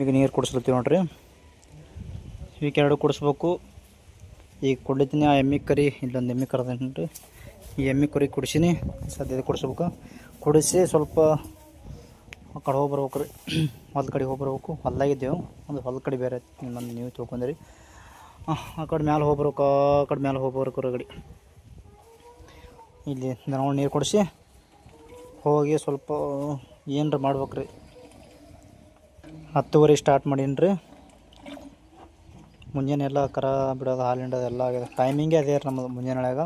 ಈಗ ನೀರು ಕುಡಿಸ್ಲತ್ತೀವಿ ನೋಡ್ರಿ. ಇವಕ್ಕೆ ಎರಡು ಕುಡಿಸ್ಬೇಕು. ಈಗ ಕುಡಿತೀನಿ, ಆ ಎಮ್ಮೆ ಕರಿ, ಇಲ್ಲೊಂದು ಎಮ್ಮಿ ರೀ ಈ ಎಮ್ಮೆ ಕರಿ ಕುಡಿಸಿನಿ, ಸದ್ಯದ ಕುಡಿಸ್ಬೇಕು. ಕುಡಿಸಿ ಸ್ವಲ್ಪ ಆ ಕಡೆ ಹೋಗಿ ಬರ್ಬೇಕು ರೀ. ಹೊಲ ಕಡೆ ಹೋಗಿ ಬರ್ಬೇಕು. ಒಂದು ಹೊಲ ಕಡೆ ಬೇರೆ ನಿಮ್ಮನ್ನು ನೀವು ತೊಗೊಂಡ್ರಿ ಆ ಕಡೆ ಮ್ಯಾಲೆ ಹೋಗ್ಬರ್ಬೇಕು ಆ ಕಡೆ ಮ್ಯಾಲೆ ಹೋಗ್ಬರ್ಬೇಕು ಹೊರಗಡೆ. ಇಲ್ಲಿ ದನಗಳು ನೀರು ಕುಡಿಸಿ. ಹೋಗಿ ಸ್ವಲ್ಪ ಏನರ ಮಾಡ್ಬೇಕು ರೀ ಹತ್ತುವರೆ ಸ್ಟಾರ್ಟ್ ಮಾಡೀನಿ ರೀ ಮುಂಜಾನೆ ಎಲ್ಲ ಕರ ಬಿಡೋದು, ಹಾಲಿಂಡೋದು ಎಲ್ಲ ಆಗಿದೆ. ಟೈಮಿಂಗೇ ಅದೇ ರೀ ನಮ್ಮದು ಮುಂಜಾನೆಯಾಗ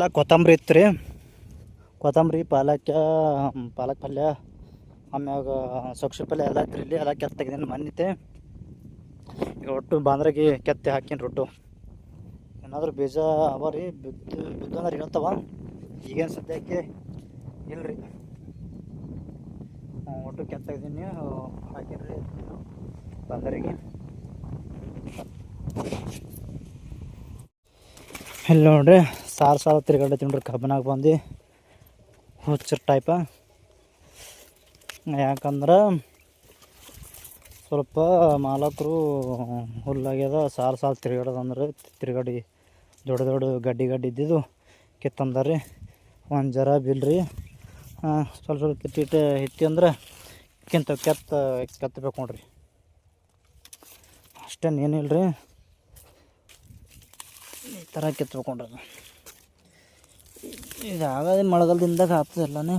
ಎಲ್ಲ ಕೊತ್ತಂಬರಿ ಇತ್ತು ರೀ. ಕೊತ್ತಂಬರಿ, ಪಾಲಕ ಪಾಲಕ್ ಪಲ್ಯ, ಆಮ್ಯಾಗ ಸೊಕ್ಷಿ ಪಲ್ಯ ಎಲ್ಲ ಇತ್ತು ಇಲ್ಲಿ. ಎಲ್ಲ ಕೆತ್ತ ತೆಗ್ದೀನಿ ಮನ್ನಿತೆ ಈಗ ಒಟ್ಟು ಬಾಂದ್ರಾಗಿ ಕೆತ್ತಿ ಹಾಕೀನಿ ರೊಟ್ಟು. ಏನಾದರೂ ಬೀಜ ಅವ ರೀ, ಬಿದ್ದು ಬಿದ್ದು ಅಂದ್ರೆ ಹೇಳ್ತವ. ಈಗೇನು ಸದ್ಯಕ್ಕೆ ಇಲ್ರಿ. ಒಟ್ಟು ಕೆತ್ತಾಗಿದ್ದೀನಿ ತೆಗ್ದೀನಿ ಹಾಕೀನಿ ರೀ ಬಾಂದರಿಗೆ. ಇಲ್ಲಿ ನೋಡ್ರಿ. ಸಾರು ಸಾರು ತಿರ್ಗಾಡ ತಿಂಡ್ರಿ ಕಬ್ಬನಾಗ ಬಂದು ಹುಚ್ಚರ್ ಟೈಪ ಯಾಕಂದ್ರೆ ಸ್ವಲ್ಪ ಮಾಲಕರು ಹುಲ್ಲಾಗ್ಯದ, ಸಾರು ಸಾಲ ತಿರ್ಗಾಡೋದಂದ್ರೆ ತಿರ್ಗಾಡಿ ದೊಡ್ಡ ದೊಡ್ಡ ಗಡ್ಡಿ ಗಡ್ಡಿ ಇದ್ದಿದ್ದು ಕಿತ್ತಂದಾರಿ ಒಂದು ಜರ ಬಿಲ್ರಿ. ಸ್ವಲ್ಪ ಸ್ವಲ್ಪ ಕಿತ್ತಿಟ್ಟು ಹಿಟ್ಟಿ ಅಂದ್ರೆ ಕಿಂತ ಕೆತ್ತ ಕೆತ್ತಬೇಕು ನೋಡ್ರಿ ಅಷ್ಟೇನು ಏನಿಲ್ಲ ರೀ ಈ ಥರ ಕೆತ್ತಬೇಕು ಇದು ಆಗದೆ ಮಳೆಗಾಲದಿಂದಾಗ ಆಗ್ತದೆ ಎಲ್ಲನೇ.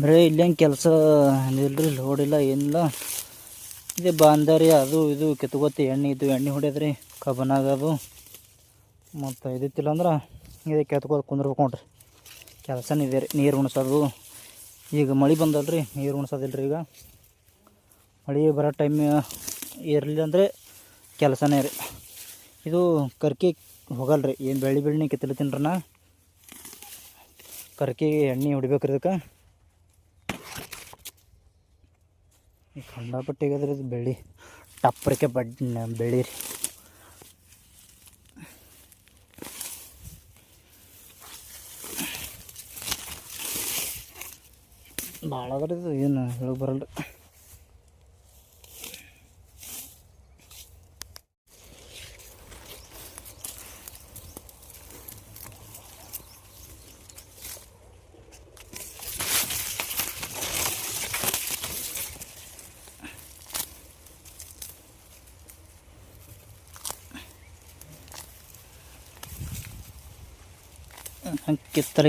ಬರೀ ಇಲ್ಲೇನು ಕೆಲಸ ಇಲ್ರಿ ಲೋಡಿಲ್ಲ ಏನಿಲ್ಲ. ಇದೆ ಬಾಂದಾರಿ, ಅದು ಇದು ಕೆತ್ಕೋತಿ ಎಣ್ಣೆ ಇದು, ಎಣ್ಣೆ ಹೊಡ್ಯದ್ರಿ ಕಬನಾಗ ಅದು. ಮತ್ತು ಇದಿತ್ತಿಲ್ಲ ಅಂದ್ರೆ ಇದೆ ಕೆತ್ಕೋದು ಕುಂದ್ರಬೇಕು ನೋಡ್ರಿ. ಕೆಲಸನೇ ಇದೆ ರೀ ನೀರು ಉಣಿಸೋದು. ಈಗ ಮಳೆ ಬಂದಲ್ಲ ರೀ ನೀರು ಉಣಿಸೋದಿಲ್ಲ ರೀ ಈಗ. ಮಳೆ ಬರೋ ಟೈಮ್ ಇರಲಿಲ್ಲ ಅಂದರೆ ಕೆಲಸನೇ ರೀ. ಇದು ಕರ್ಕಿ ಹೋಗಲ್ಲ ರೀ ಏನು ಬೆಳ್ಳಿ ಬೆಳ್ಳಿ ಕಿತ್ತಲತ್ತೀನಿ ನಾ. ಕರ್ಕಿಗೆ ಎಣ್ಣೆ ಹೊಡಿಬೇಕ್ರಿ ಇದಕ್ಕೆ. ಅದ್ರಿ ಇದು ಬೆಳ್ಳಿ ಟಪ್ಪರಿಕೆ ಬಡ್ ಬೆಳಿ ರೀ. ಭಾಳ ಇದು ಏನು ಹೇಳಕ್ ಬರಲ್ಲ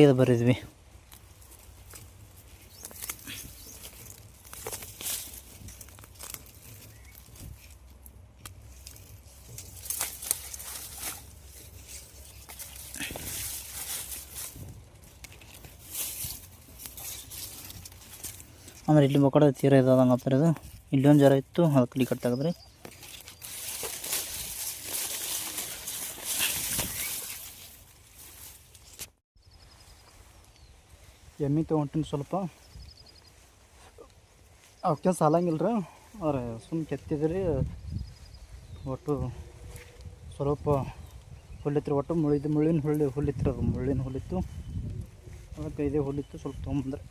ಇದು ಬರಿದ್ವಿ. ಆಮೇಲೆ ಇಲ್ಲಿ ಬೊಕಡ ತೀರ ಇದಾದಂಗೆ ಹತ್ತಿರ ಇದು ಇಲ್ಲೊಂದು ಜರ ಇತ್ತು, ಅದಕ್ಕೆ ಇಲ್ಲಿ ಕಟ್ ತೆಗೆದ್ರಿ ಎಮ್ಮೆ ತೊಗೊಂಟಿನಿ ಸ್ವಲ್ಪ. ಅವಕ್ಕೆ ಸಾಲಂಗಿಲ್ಲ ರೀ ಅವ್ರೆ ಸುಮ್ಮ ಕೆತ್ತಿದ್ರಿ. ಒಟ್ಟು ಸ್ವಲ್ಪ ಹುಲ್ಲಿತ್ರಿ, ಒಟ್ಟು ಮುಳ್ಳಿದ್ದು ಮುಳ್ಳಿನ ಹುಳ್ಳಿ ಹುಲ್ಲಿತ್ರಿ ಅದು, ಮುಳ್ಳಿನ ಹುಲ್ಲಿತ್ತು. ಅದಕ್ಕೆ ಇದೇ ಹುಲ್ಲಿತ್ತು, ಸ್ವಲ್ಪ ತೊಗೊಂಬಂದ್ರೆ.